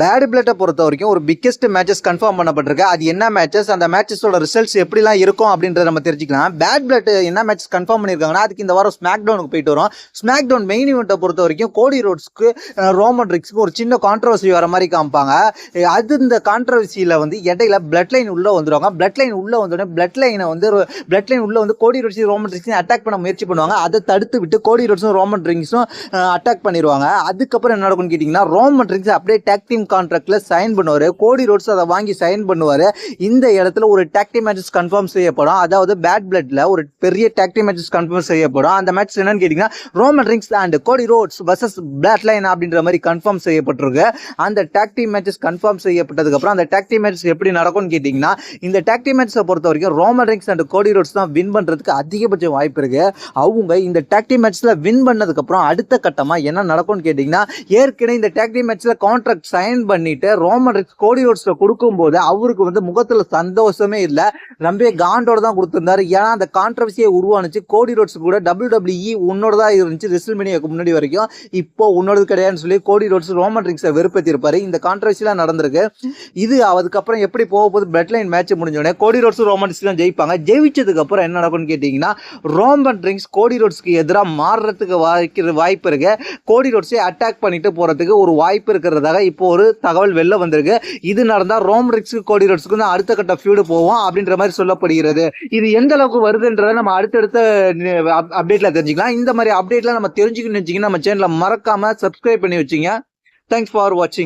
Bad பிளட்டை பொறுத்த வரைக்கும் ஒரு பிக்கெஸ்ட் மேட்சஸ் கன்ஃபார்ம் பண்ணப்பட்டிருக்கு. அது என்ன மேட்சஸ் அந்த மேட்சஸோட ரிசல்ட்ஸ் எப்படிலாம் இருக்கும் அப்படின்றத நம்ம தெரிஞ்சுக்கலாம். பேட் பிளட் என்ன மேட்சஸ் கன்ஃபார்ம் பண்ணியிருக்காங்கன்னா அதுக்கு இந்த வாரம் ஸ்மாக் டவுனுக்கு போயிட்டு வரும். ஸ்மாக் டவுன் மெயின் இவெண்ட்டை பொறுத்த வரைக்கும் கோடி ரோட்ஸ்க்கு ரோமன் ரிக்ஸ்க்கு ஒரு சின்ன கான்ட்ரவர்சி வர மாதிரி காமிப்பாங்க. அது இந்த கான்ட்ரவர்சியில் வந்து இடையில பிளட் லைன் உள்ளே வந்துடுவாங்க பிளட் லைன் உள்ளே வந்தோடனே பிளட் லைனை வந்து பிளட் லைன் உள்ளே வந்து கோடி ரோட்ஸ் ரோமன் ரிக்ஸையும் அட்டாக் பண்ண முயற்சி பண்ணுவாங்க. அதை தடுத்து விட்டு கோடி ரோட்ஸும் ரோமன் ரிங்ஸும் அட்டாக் பண்ணிடுவாங்க அதுக்கப்புறம் என்ன நடக்கும்னு கேட்டிங்கன்னா ரோமன் ரிங்ஸ் அப்படியே டேக் டீம் கான்ட்ராக்டில் சைன் பண்ணுவார். கோடி ரோட்ஸ் அதை வாங்கி சைன் பண்ணுவார். இந்த இடத்துல ஒரு டாக்டி மேட்சஸ் கன்ஃபார்ம் செய்யப்படும். அதாவது பேட் பிளட்ல ஒரு பெரிய டாக்டி மேட்சஸ் கன்ஃபார்ம் செய்யப்படும். அந்த மேட்ச் என்னன்னு கேட்டிங்கன்னா Roman Reigns and Cody Rhodes versus Bloodline அப்படின்ற மாதிரி கன்ஃபார்ம் செய்யப்பட்டிருக்கு. அந்த டாக்டி மேட்சஸ் கன்ஃபார்ம் செய்யப்பட்டதுக்கப்புறம் அந்த டேக் டீம் மேட்சஸ் எப்படி நடக்கும்னு கேட்டிங்கன்னா இந்த டாக்டி மேட்ச்சை மேட்சஸை பொறுத்த வரைக்கும் Roman Reigns and Cody Rhodes தான் வின் பண்ணுறதுக்கு அதிகபட்ச வாய்ப்பு இருக்குது அவங்க இந்த டாக்டி மேட்ச்சில் வின் பண்ணதுக்கப்புறம் அடுத்த கட்டமாக என்ன நடக்கும்னு கேட்டிங்கன்னா ஏற்கனவே இந்த டேக் டீம் மேட்ச்சில் கான்ட்ராக்ட் சைன் பண்ணிட்டு ரோமன் ரிக்ஸ் கோடி ரோட்ஸில் கொடுக்கும்போது அவருக்கு வந்து முகத்தில் சந்தோஷமே இல்லை. ரொம்ப காண்டோட தான் கொடுத்துருந்தாரு. ஏன்னா அந்த கான்ட்ரவர்சியை உருவானுச்சு. கோடி ரோட்ஸ் கூட டபிள்யூ டபிள்யூஇ உன்னோட தான் இருந்துச்சு ரிசல்மினியாக்கு முன்னாடி வரைக்கும். இப்போ உன்னோடது கிடையாதுன்னு சொல்லி கோடி ரோட்ஸ் ரோமன் ரிக்ஸை வெறுப்பேற்றிருப்பாரு இந்த கான்ட்ரவர்சிலாம் நடந்திருக்கு. இது அதுக்கப்புறம் எப்படி போக போகுது? பிளட் லைன் மேட்ச் முடிஞ்சோடனே கோடி ரோட்ஸ் ரோமன் ரிக்ஸ் தான் ஜெயிப்பாங்க. ஜெயிச்சதுக்கு அப்புறம் என்ன நடக்கும்னு கேட்டிங்கன்னா ரோமன் ரிங்ஸ் கோடி ரோட்ஸ்க்கு எதிராக மாறுறதுக்கு வாய்க்கிற வாய்ப்பு இருக்கு. கோடி ரோட்ஸை அட்டாக் பண்ணிட்டு போகிறதுக்கு ஒரு வாய்ப்பு இருக்கிறதாக இப்போ ஒரு ஒரு தகவல் வெளில வந்திருக்கு. இது நடந்தால் ரோம் ரிக்ஸுக்கு கோடி ரோட்ஸ்க்கு தான் அடுத்த கட்ட ஃபியூடு போவோம் அப்படின்ற மாதிரி சொல்லப்படுகிறது. இது எந்த அளவுக்கு வருதுன்றத நம்ம அடுத்தடுத்த அப்டேட்ல தெரிஞ்சுக்கலாம். இந்த மாதிரி அப்டேட்லாம் நம்ம தெரிஞ்சுக்கணும்னு வச்சிங்கன்னா நம்ம சேனலை மறக்காம சப்ஸ்கிரைப் பண்ணி வச்சிங்க. தேங்க்ஸ் ஃபார் வாட்சிங்